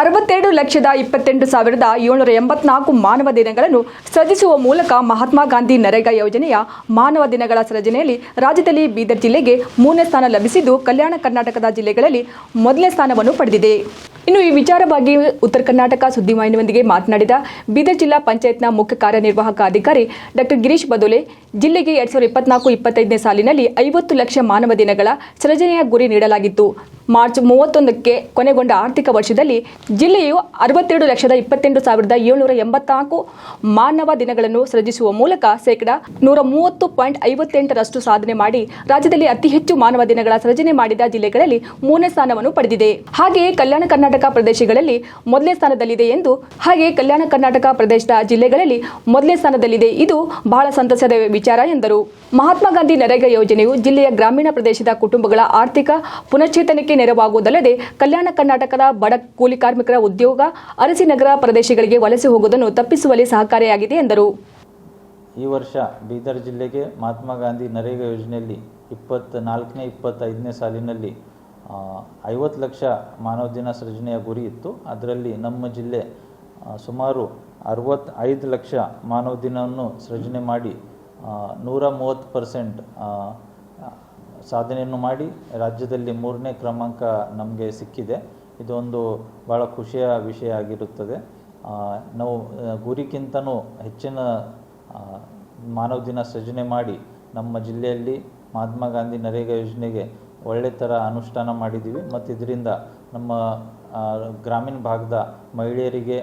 ಅರವತ್ತೆರಡು ಲಕ್ಷದ ಇಪ್ಪತ್ತೆಂಟು ಸಾವಿರದ ಏಳ್ನೂರ ಎಂಬತ್ನಾಲ್ಕು ಮಾನವ ದಿನಗಳನ್ನು ಸೃಜಿಸುವ ಮೂಲಕ ಮಹಾತ್ಮ ಗಾಂಧಿ ನರೇಗಾ ಯೋಜನೆಯ ಮಾನವ ದಿನಗಳ ಸೃಜನೆಯಲ್ಲಿ ರಾಜ್ಯದಲ್ಲಿ ಬೀದರ್ ಜಿಲ್ಲೆಗೆ ಮೂರನೇ ಸ್ಥಾನ ಲಭಿಸಿದ್ದು ಕಲ್ಯಾಣ ಕರ್ನಾಟಕದ ಜಿಲ್ಲೆಗಳಲ್ಲಿ ಮೊದಲನೇ ಸ್ಥಾನವನ್ನು ಪಡೆದಿದೆ. ಇನ್ನು ಈ ವಿಚಾರವಾಗಿ ಉತ್ತರ ಕರ್ನಾಟಕ ಸುದ್ದಿವಾಹಿನಿಯೊಂದಿಗೆ ಮಾತನಾಡಿದ ಬೀದರ್ ಜಿಲ್ಲಾ ಪಂಚಾಯತ್ನ ಮುಖ್ಯ ಕಾರ್ಯನಿರ್ವಾಹಕ ಅಧಿಕಾರಿ ಡಾಕ್ಟರ್ ಗಿರೀಶ್ ಬದೋಲೆ, ಜಿಲ್ಲೆಗೆ ಎರಡ್ ಸಾವಿರದ ಇಪ್ಪತ್ನಾಲ್ಕು, ಇಪ್ಪತ್ತೈದನೇ ಸಾಲಿನಲ್ಲಿ ಐವತ್ತು ಲಕ್ಷ ಮಾನವ ದಿನಗಳ ಸೃಜನೆಯ ಗುರಿ ನೀಡಲಾಗಿತ್ತು. ಮಾರ್ಚ್ ಮೂವತ್ತೊಂದಕ್ಕೆ ಕೊನೆಗೊಂಡ ಆರ್ಥಿಕ ವರ್ಷದಲ್ಲಿ ಜಿಲ್ಲೆಯು ಅರವತ್ತೆರಡು ಲಕ್ಷದ ಇಪ್ಪತ್ತೆಂಟು ಸಾವಿರದ ಏಳ್ನೂರ ಎಂಬತ್ನಾಲ್ಕು ಮಾನವ ದಿನಗಳನ್ನು ಸೃಜಿಸುವ ಮೂಲಕ ಶೇಕಡ ನೂರ ಮೂವತ್ತು ಪಾಯಿಂಟ್ ಐವತ್ತೆಂಟರಷ್ಟು ಸಾಧನೆ ಮಾಡಿ ರಾಜ್ಯದಲ್ಲಿ ಅತಿ ಹೆಚ್ಚು ಮಾನವ ದಿನಗಳ ಸೃಜನೆ ಮಾಡಿದ ಜಿಲ್ಲೆಗಳಲ್ಲಿ ಮೂರನೇ ಸ್ಥಾನವನ್ನು ಪಡೆದಿದೆ. ಹಾಗೆಯೇ ಕಲ್ಯಾಣ ಕರ್ನಾಟಕ ಪ್ರದೇಶಗಳಲ್ಲಿ ಮೊದಲನೇ ಸ್ಥಾನದಲ್ಲಿದೆ ಎಂದು, ಹಾಗೆಯೇ ಕಲ್ಯಾಣ ಕರ್ನಾಟಕ ಪ್ರದೇಶದ ಜಿಲ್ಲೆಗಳಲ್ಲಿ ಮೊದಲನೇ ಸ್ಥಾನದಲ್ಲಿದೆ ಇದು ಬಹಳ ಸಂತಸದ ವಿಚಾರ ಎಂದರು. ಮಹಾತ್ಮ ಗಾಂಧಿ ನರೇಗಾ ಯೋಜನೆಯು ಜಿಲ್ಲೆಯ ಗ್ರಾಮೀಣ ಪ್ರದೇಶದ ಕುಟುಂಬಗಳ ಆರ್ಥಿಕ ಪುನಶ್ಚೇತನಕ್ಕೆ ನೆರವಾಗುವುದಲ್ಲದೆ ಕಲ್ಯಾಣ ಕರ್ನಾಟಕದ ಬಡ ಕೂಲಿ ಕಾರ್ಮಿಕರ ಉದ್ಯೋಗ ಅರಸಿನಗರ ಪ್ರದೇಶಗಳಿಗೆ ವಲಸೆ ಹೋಗುವುದನ್ನು ತಪ್ಪಿಸುವಲ್ಲಿ ಸಹಕಾರಿಯಾಗಿದೆ ಎಂದರು. ಈ ವರ್ಷ ಬೀದರ್ ಜಿಲ್ಲೆಗೆ ಮಹಾತ್ಮ ಗಾಂಧಿ ನರೇಗಾ ಯೋಜನೆಯಲ್ಲಿ ಇಪ್ಪತ್ತ ನಾಲ್ಕನೇ ಇಪ್ಪತ್ತೈದನೇ ಸಾಲಿನಲ್ಲಿ ಐವತ್ತು ಲಕ್ಷ ಮಾನವ ದಿನ ಸೃಜನೆಯ ಗುರಿ ಇತ್ತು. ಅದರಲ್ಲಿ ನಮ್ಮ ಜಿಲ್ಲೆ ಸುಮಾರು ಅರವತ್ತೈದು ಲಕ್ಷ ಮಾನವ ದಿನವನ್ನು ಸೃಜನೆ ಮಾಡಿ ನೂರ ಮೂವತ್ತು ಪರ್ಸೆಂಟ್ ಸಾಧನೆಯನ್ನು ಮಾಡಿ ರಾಜ್ಯದಲ್ಲಿ ಮೂರನೇ ಕ್ರಮಾಂಕ ನಮಗೆ ಸಿಕ್ಕಿದೆ. ಇದೊಂದು ಭಾಳ ಖುಷಿಯ ವಿಷಯ ಆಗಿರುತ್ತದೆ. ನಾವು ಗುರಿಗಿಂತನೂ ಹೆಚ್ಚಿನ ಮಾನವ ದಿನ ಸೃಜನೆ ಮಾಡಿ ನಮ್ಮ ಜಿಲ್ಲೆಯಲ್ಲಿ ಮಹಾತ್ಮ ಗಾಂಧಿ ನರೇಗಾ ಯೋಜನೆಗೆ ಒಳ್ಳೆ ಥರ ಅನುಷ್ಠಾನ ಮಾಡಿದ್ದೀವಿ ಮತ್ತು ಇದರಿಂದ ನಮ್ಮ ಗ್ರಾಮೀಣ ಭಾಗದ ಮಹಿಳೆಯರಿಗೆ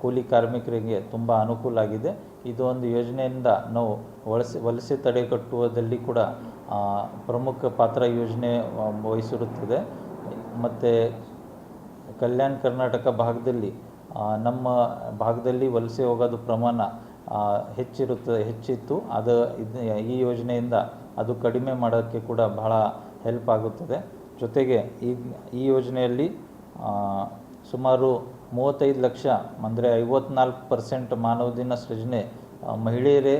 ಕೂಲಿ ಕಾರ್ಮಿಕರಿಗೆ ತುಂಬ ಅನುಕೂಲ ಆಗಿದೆ. ಇದು ಒಂದು ಯೋಜನೆಯಿಂದ ನಾವು ವಲಸೆ ವಲಸೆ ತಡೆಗಟ್ಟುವುದಲ್ಲಿ ಕೂಡ ಪ್ರಮುಖ ಪಾತ್ರ ಯೋಜನೆ ವಹಿಸಿರುತ್ತದೆ. ಮತ್ತು ಕಲ್ಯಾಣ ಕರ್ನಾಟಕ ಭಾಗದಲ್ಲಿ ನಮ್ಮ ಭಾಗದಲ್ಲಿ ವಲಸೆ ಹೋಗೋದು ಪ್ರಮಾಣ ಹೆಚ್ಚಿರುತ್ತೆ, ಹೆಚ್ಚಿತ್ತು. ಅದು, ಇದು, ಈ ಯೋಜನೆಯಿಂದ ಅದು ಕಡಿಮೆ ಮಾಡೋಕ್ಕೆ ಕೂಡ ಬಹಳ ಹೆಲ್ಪ್ ಆಗುತ್ತದೆ. ಜೊತೆಗೆ ಈ ಈ ಯೋಜನೆಯಲ್ಲಿ ಸುಮಾರು ಮೂವತ್ತೈದು ಲಕ್ಷ, ಅಂದರೆ ಐವತ್ನಾಲ್ಕು ಪರ್ಸೆಂಟ್ ಮಾನವ ದಿನ ಸೃಜನೆ ಮಹಿಳೆಯರೇ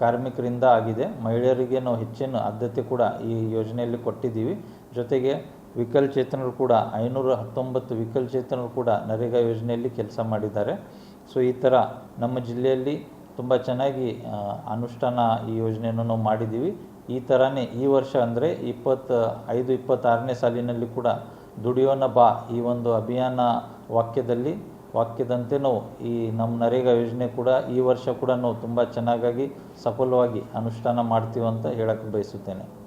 ಕಾರ್ಮಿಕರಿಂದ ಆಗಿದೆ. ಮಹಿಳೆಯರಿಗೆ ನಾವು ಹೆಚ್ಚಿನ ಆದ್ಯತೆ ಕೂಡ ಈ ಯೋಜನೆಯಲ್ಲಿ ಕೊಟ್ಟಿದ್ದೀವಿ. ಜೊತೆಗೆ ವಿಕಲಚೇತನರು ಕೂಡ, ಐನೂರ ಹತ್ತೊಂಬತ್ತು ವಿಕಲಚೇತನರು ಕೂಡ ನರೇಗಾ ಯೋಜನೆಯಲ್ಲಿ ಕೆಲಸ ಮಾಡಿದ್ದಾರೆ. ಸೊ, ಈ ಥರ ನಮ್ಮ ಜಿಲ್ಲೆಯಲ್ಲಿ ತುಂಬ ಚೆನ್ನಾಗಿ ಅನುಷ್ಠಾನ ಈ ಯೋಜನೆಯನ್ನು ನಾವು ಮಾಡಿದ್ದೀವಿ. ಈ ಥರನೇ ಈ ವರ್ಷ ಅಂದರೆ ಇಪ್ಪತ್ತ ಐದು, ಇಪ್ಪತ್ತಾರನೇ ಸಾಲಿನಲ್ಲಿ ಕೂಡ ದುಡಿಯೋಣ ಬಾ ಈ ಒಂದು ಅಭಿಯಾನ ವಾಕ್ಯದಲ್ಲಿ. ವಾಕ್ಯದಂತೆ ನಾವು ಈ ನಮ್ಮ ನರೇಗಾ ಯೋಜನೆ ಕೂಡ ಈ ವರ್ಷ ಕೂಡ ನಾವು ತುಂಬ ಚೆನ್ನಾಗಾಗಿ ಸಫಲವಾಗಿ ಅನುಷ್ಠಾನ ಮಾಡ್ತೀವಿ ಅಂತ ಹೇಳಕ್ಕೆ ಬಯಸುತ್ತೇನೆ.